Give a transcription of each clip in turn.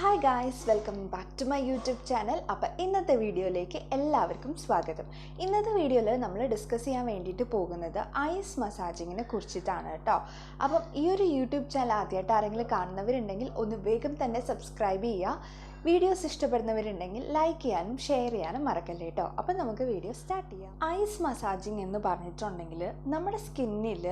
Hi guys welcome back to my YouTube channel അപ്പോൾ ഇന്നത്തെ വീഡിയോയിലേക്ക് എല്ലാവർക്കും സ്വാഗതം. ഇന്നത്തെ വീഡിയോയിൽ നമ്മൾ ഡിസ്കസ് ചെയ്യാൻ വേണ്ടിയിട്ട് പോകുന്നത് ഐസ് മസാജിങ്ങിനെ കുറിച്ചിട്ടാണ് കേട്ടോ. അപ്പം ഈ ഒരു യൂട്യൂബ് ചാനൽ ആദ്യമായിട്ട് ആരെങ്കിലും കാണുന്നവരുണ്ടെങ്കിൽ ഒന്ന് വേഗം തന്നെ സബ്സ്ക്രൈബ് ചെയ്യുക. വീഡിയോസ് ഇഷ്ടപ്പെടുന്നവരുണ്ടെങ്കിൽ ലൈക്ക് ചെയ്യാനും ഷെയർ ചെയ്യാനും മറക്കല്ലേ കേട്ടോ. അപ്പം നമുക്ക് വീഡിയോ സ്റ്റാർട്ട് ചെയ്യാം. ഐസ് മസാജിങ് എന്ന് പറഞ്ഞിട്ടുണ്ടെങ്കിൽ നമ്മുടെ സ്കിന്നിൽ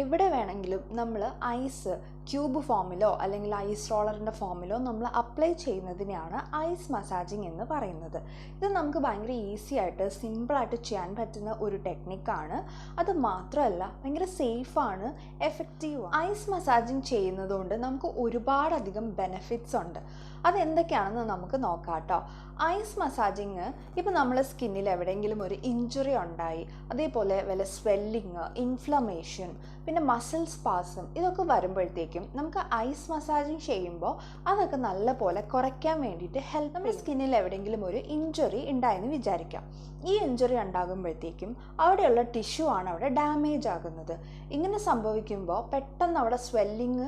എവിടെ വേണമെങ്കിലും നമ്മൾ ഐസ് ക്യൂബ് ഫോമിലോ അല്ലെങ്കിൽ ഐസ് റോളറിന്റെ ഫോമിലോ നമ്മൾ അപ്ലൈ ചെയ്യുന്നതിനെയാണ് ഐസ് മസാജിങ് എന്ന് പറയുന്നത്. ഇത് നമുക്ക് ഭയങ്കര ഈസി ആയിട്ട് സിമ്പിളായിട്ട് ചെയ്യാൻ പറ്റുന്ന ഒരു ടെക്നിക്കാണ്. അത് മാത്രമല്ല ഭയങ്കര സേഫാണ് എഫക്റ്റീവ് ഐസ് മസാജിങ് ചെയ്യുന്നതുകൊണ്ട് നമുക്ക് ഒരുപാടധികം ബെനിഫിറ്റ്സ് ഉണ്ട്. അതെന്തൊക്കെയാണെന്ന് നമുക്ക് നോക്കാം കേട്ടോ. ഐസ് മസാജിങ് ഇപ്പോൾ നമ്മൾ സ്കിന്നിൽ എവിടെയെങ്കിലും ഒരു ഇഞ്ചുറി ഉണ്ടായി അതേപോലെ വല്ല സ്വെല്ലിങ് ഇൻഫ്ലമേഷൻ പിന്നെ മസിൽ സ്പാസം ഇതൊക്കെ വരുമ്പോഴത്തേക്കും നമുക്ക് ഐസ് മസാജിങ് ചെയ്യുമ്പോൾ അതൊക്കെ നല്ല പോലെ കുറയ്ക്കാൻ വേണ്ടിയിട്ട് ഹെൽപ്പ് നമ്മുടെ സ്കിന്നിൽ എവിടെയെങ്കിലും ഒരു ഇഞ്ചുറി ഉണ്ടായെന്ന് വിചാരിക്കാം. ഈ ഇഞ്ചുറി ഉണ്ടാകുമ്പോഴത്തേക്കും അവിടെയുള്ള ടിഷ്യൂ ആണ് അവിടെ ഡാമേജ് ആകുന്നത്. ഇങ്ങനെ സംഭവിക്കുമ്പോൾ പെട്ടെന്ന് അവിടെ സ്വെല്ലിങ്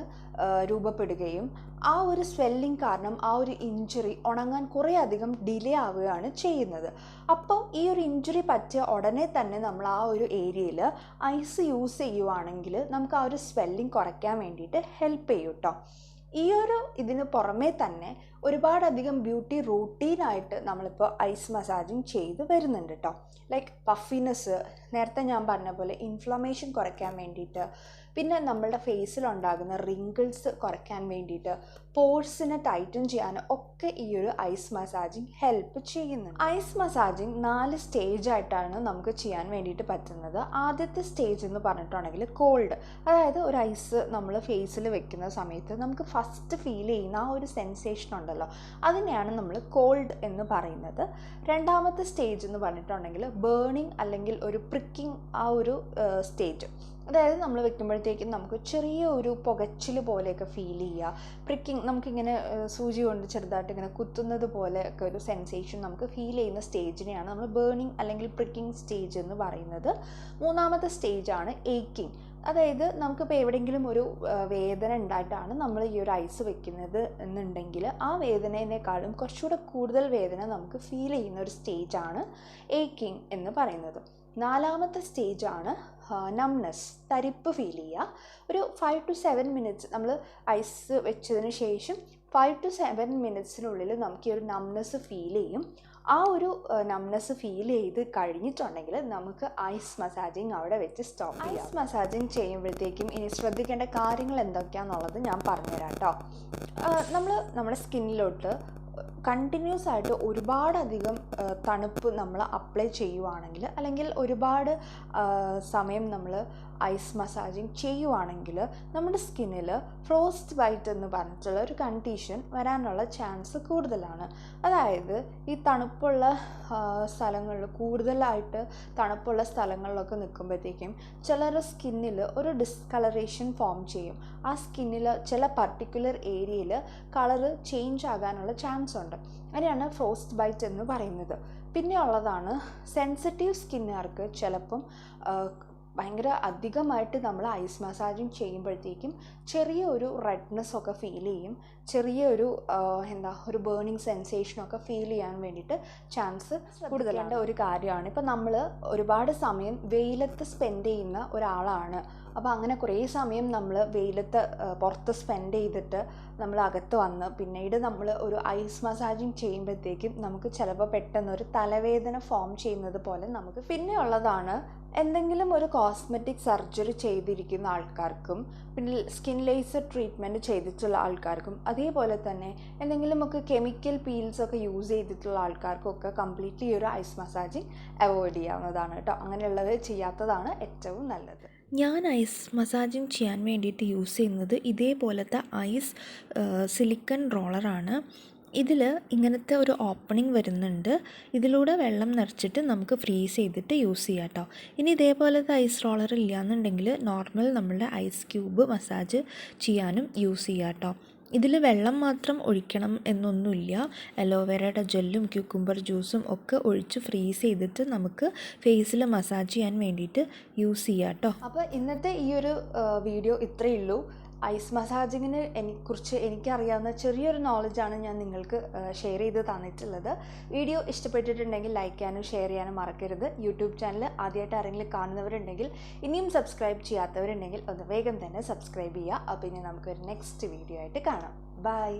രൂപപ്പെടുകയും ആ ഒരു സ്വെല്ലിങ് കാരണം ആ ഒരു ഇഞ്ചുറി ഉണങ്ങാൻ കുറേ അധികം ഡിലേ ആവുകയാണ് ചെയ്യുന്നത്. അപ്പോൾ ഈ ഒരു ഇഞ്ചുറി പറ്റിയ ഉടനെ തന്നെ നമ്മൾ ആ ഒരു ഏരിയയിൽ ഐസ് യൂസ് ചെയ്യുവാണെങ്കിൽ നമുക്ക് ആ ഒരു സ്വെല്ലിങ് കുറയ്ക്കാൻ വേണ്ടിയിട്ട് ഹെൽപ്പ് ചെയ്യും കേട്ടോ ഈ ഒരു ഇതിന് പുറമേ തന്നെ ഒരുപാടധികം ബ്യൂട്ടി റൂട്ടീനായിട്ട് നമ്മളിപ്പോൾ ഐസ് മസാജിങ് ചെയ്ത് വരുന്നുണ്ട് കേട്ടോ ലൈക്ക് പഫിനെസ് നേരത്തെ ഞാൻ പറഞ്ഞ പോലെ ഇൻഫ്ലമേഷൻ കുറയ്ക്കാൻ വേണ്ടിയിട്ട് പിന്നെ നമ്മളുടെ ഫേസിലുണ്ടാകുന്ന റിങ്കിൾസ് കുറയ്ക്കാൻ വേണ്ടിയിട്ട് പോഴ്സിനെ ടൈറ്റൻ ചെയ്യാൻ ഒക്കെ ഈ ഒരു ഐസ് മസാജിങ് ഹെൽപ്പ് ചെയ്യുന്നു ഐസ് മസാജിങ് നാല് സ്റ്റേജ് ആയിട്ടാണ് നമുക്ക് ചെയ്യാൻ വേണ്ടിയിട്ട് പറ്റുന്നത്. ആദ്യത്തെ സ്റ്റേജ് എന്ന് പറഞ്ഞിട്ടുണ്ടെങ്കിൽ കോൾഡ് അതായത് ഒരു ഐസ് നമ്മൾ ഫേസിൽ വെക്കുന്ന സമയത്ത് നമുക്ക് ഫസ്റ്റ് ഫീൽ ചെയ്യുന്ന ആ ഒരു സെൻസേഷൻ ഉണ്ടല്ലോ. അതിനെയാണ് നമ്മൾ കോൾഡ് എന്ന് പറയുന്നത്. രണ്ടാമത്തെ സ്റ്റേജ് എന്ന് പറഞ്ഞിട്ടുണ്ടെങ്കിൽ ബേണിംഗ് അല്ലെങ്കിൽ ഒരു പ്രിക്കിംഗ് ആ ഒരു സ്റ്റേജ് അതായത് നമ്മൾ വെക്കുമ്പോഴത്തേക്കും നമുക്ക് ചെറിയ ഒരു പുകച്ചിൽ പോലെയൊക്കെ ഫീൽ ചെയ്യുക. പ്രിക്കിംഗ് നമുക്കിങ്ങനെ സൂചി കൊണ്ട് ചെറുതായിട്ട് ഇങ്ങനെ കുത്തുന്നത് പോലെയൊക്കെ ഒരു സെൻസേഷൻ നമുക്ക് ഫീൽ ചെയ്യുന്ന സ്റ്റേജിനെയാണ് നമ്മൾ ബേണിംഗ് അല്ലെങ്കിൽ പ്രിക്കിംഗ് സ്റ്റേജ് എന്ന് പറയുന്നത്. മൂന്നാമത്തെ സ്റ്റേജാണ് ഏക്കിംഗ് അതായത് നമുക്കിപ്പോൾ എവിടെയെങ്കിലും ഒരു വേദന ഉണ്ടായിട്ടാണ് നമ്മൾ ഈ ഒരു ഐസ് വെക്കുന്നത് എന്നുണ്ടെങ്കിൽ ആ വേദനേനേക്കാളും കുറച്ചുകൂടെ കൂടുതൽ വേദന നമുക്ക് ഫീൽ ചെയ്യുന്ന ഒരു സ്റ്റേജാണ് ഏക്കിംഗ് എന്ന് പറയുന്നത്. നാലാമത്തെ സ്റ്റേജാണ് നംനെസ് തരിപ്പ് ഫീൽ ചെയ്യുക. ഒരു ഫൈവ് ടു സെവൻ മിനിറ്റ്സ് നമ്മൾ ഐസ് വെച്ചതിന് ശേഷം ഫൈവ് ടു സെവൻ മിനിറ്റ്സിനുള്ളിൽ നമുക്ക് ഈ ഒരു നംനെസ് ഫീൽ ചെയ്യും. ആ ഒരു നംനെസ് ഫീൽ ചെയ്ത് കഴിഞ്ഞിട്ടുണ്ടെങ്കിൽ നമുക്ക് ഐസ് മസാജിങ് അവിടെ വെച്ച് സ്റ്റോപ്പ് ചെയ്യാം. ഐസ് മസാജിങ് ചെയ്യുമ്പോഴത്തേക്കും ഇനി ശ്രദ്ധിക്കേണ്ട കാര്യങ്ങൾ എന്തൊക്കെയാണെന്നുള്ളത് ഞാൻ പറഞ്ഞുതരാം കേട്ടോ നമ്മൾ നമ്മുടെ സ്കിന്നിലോട്ട് കണ്ടിന്യൂസ് ആയിട്ട് ഒരുപാടധികം തണുപ്പ് നമ്മൾ അപ്ലൈ ചെയ്യുവാണെങ്കിൽ അല്ലെങ്കിൽ ഒരുപാട് സമയം നമ്മൾ ഐസ് മസാജിങ് ചെയ്യുവാണെങ്കിൽ നമ്മുടെ സ്കിന്നിൽ ഫ്രോസ്റ്റ് വൈറ്റ് എന്ന് പറഞ്ഞിട്ടുള്ള ഒരു കണ്ടീഷൻ വരാനുള്ള ചാൻസ് കൂടുതലാണ്. അതായത് ഈ തണുപ്പുള്ള സ്ഥലങ്ങളിൽ കൂടുതലായിട്ട് തണുപ്പുള്ള സ്ഥലങ്ങളിലൊക്കെ നിൽക്കുമ്പോഴത്തേക്കും ചിലരുടെ സ്കിന്നിൽ ഒരു ഡിസ്കളറേഷൻ ഫോം ചെയ്യും. ആ സ്കിന്നിൽ ചില പർട്ടിക്കുലർ ഏരിയയിൽ കളറ് ചേഞ്ച് ആകാനുള്ള ചാൻസ് ഉണ്ട്. അങ്ങനെയാണ് ഫ്രോസ്റ്റ് ബൈറ്റ് എന്ന് പറയുന്നത്. പിന്നെ ഉള്ളതാണ് സെൻസിറ്റീവ് സ്കിന്നുകാർക്ക് ചിലപ്പം ഭയങ്കര അധികമായിട്ട് നമ്മൾ ഐസ് മസാജിങ് ചെയ്യുമ്പോഴത്തേക്കും ചെറിയ ഒരു റെഡ്നെസ് ഒക്കെ ഫീൽ ചെയ്യും. ചെറിയ ഒരു എന്താ ഒരു ബേണിങ് സെൻസേഷനൊക്കെ ഫീൽ ചെയ്യാൻ വേണ്ടിയിട്ട് ചാൻസ് കൂടുതലേണ്ട ഒരു കാര്യമാണ്. ഇപ്പം നമ്മൾ ഒരുപാട് സമയം വെയിലത്ത് സ്പെൻഡ് ചെയ്യുന്ന ഒരാളാണ്. അപ്പോൾ അങ്ങനെ കുറേ സമയം നമ്മൾ വെയിലത്ത് പുറത്ത് സ്പെൻഡ് ചെയ്തിട്ട് നമ്മൾ അകത്ത് വന്ന് പിന്നീട് നമ്മൾ ഒരു ഐസ് മസാജിങ് ചെയ്യുമ്പോഴത്തേക്കും നമുക്ക് ചിലപ്പോൾ പെട്ടെന്ന് ഒരു തലവേദന ഫോം ചെയ്യുന്നത് പോലെ നമുക്ക് പിന്നെ ഉള്ളതാണ്. എന്തെങ്കിലും ഒരു കോസ്മെറ്റിക് സർജറി ചെയ്തിരിക്കുന്ന ആൾക്കാർക്കും പിന്നെ സ്കിൻ ലേസർ ട്രീറ്റ്മെന്റ് ചെയ്തിട്ടുള്ള ആൾക്കാർക്കും അതേപോലെ തന്നെ എന്തെങ്കിലുമൊക്കെ കെമിക്കൽ പീൽസ് ഒക്കെ യൂസ് ചെയ്തിട്ടുള്ള ആൾക്കാർക്കൊക്കെ കംപ്ലീറ്റ്ലി ഒരു ഐസ് മസാജിങ് അവോയ്ഡ് ചെയ്യാവുന്നതാണ് കേട്ടോ. അങ്ങനെയുള്ളത് ചെയ്യാത്തതാണ് ഏറ്റവും നല്ലത്. ഞാൻ ഐസ് മസാജിങ് ചെയ്യാൻ വേണ്ടിയിട്ട് യൂസ് ചെയ്യുന്നത് ഇതേപോലത്തെ ഐസ് സിലിക്കൺ റോളറാണ്. ഇതിൽ ഇങ്ങനത്തെ ഒരു ഓപ്പണിംഗ് വരുന്നുണ്ട്. ഇതിലൂടെ വെള്ളം നിറച്ചിട്ട് നമുക്ക് ഫ്രീസ് ചെയ്തിട്ട് യൂസ് ചെയ്യാം കേട്ടോ ഇനി ഇതേപോലത്തെ ഐസ് റോളർ ഇല്ലയെന്നുണ്ടെങ്കിൽ നോർമൽ നമ്മളുടെ ഐസ് ക്യൂബ് മസാജ് ചെയ്യാനും യൂസ് ചെയ്യാം കേട്ടോ ഇതിൽ വെള്ളം മാത്രം ഒഴിക്കണം എന്നൊന്നുമില്ല. അലോവേരയുടെ ജെല്ലും ക്യൂക്കുംബർ ജ്യൂസും ഒക്കെ ഒഴിച്ച് ഫ്രീസ് ചെയ്തിട്ട് നമുക്ക് ഫേസിൽ മസാജ് ചെയ്യാൻ വേണ്ടിയിട്ട് യൂസ് ചെയ്യാം കേട്ടോ അപ്പോൾ ഇന്നത്തെ ഈ ഒരു വീഡിയോ ഇത്രയേ ഉള്ളൂ. ഐസ് മസാജിങ്ങിനെ എനിക്ക് കുറിച്ച് എനിക്കറിയാവുന്ന ചെറിയൊരു നോളജാണ് ഞാൻ നിങ്ങൾക്ക് ഷെയർ ചെയ്ത് തന്നിട്ടുള്ളത്. വീഡിയോ ഇഷ്ടപ്പെട്ടിട്ടുണ്ടെങ്കിൽ ലൈക്ക് ചെയ്യാനും ഷെയർ ചെയ്യാനും മറക്കരുത്. യൂട്യൂബ് ചാനൽ ആദ്യമായിട്ട് ആരെങ്കിലും കാണുന്നവരുണ്ടെങ്കിൽ ഇനിയും സബ്സ്ക്രൈബ് ചെയ്യാത്തവരുണ്ടെങ്കിൽ ഒന്ന് വേഗം തന്നെ സബ്സ്ക്രൈബ് ചെയ്യുക. അപ്പോൾ ഇനി നമുക്കൊരു നെക്സ്റ്റ് വീഡിയോ ആയിട്ട് കാണാം. ബൈ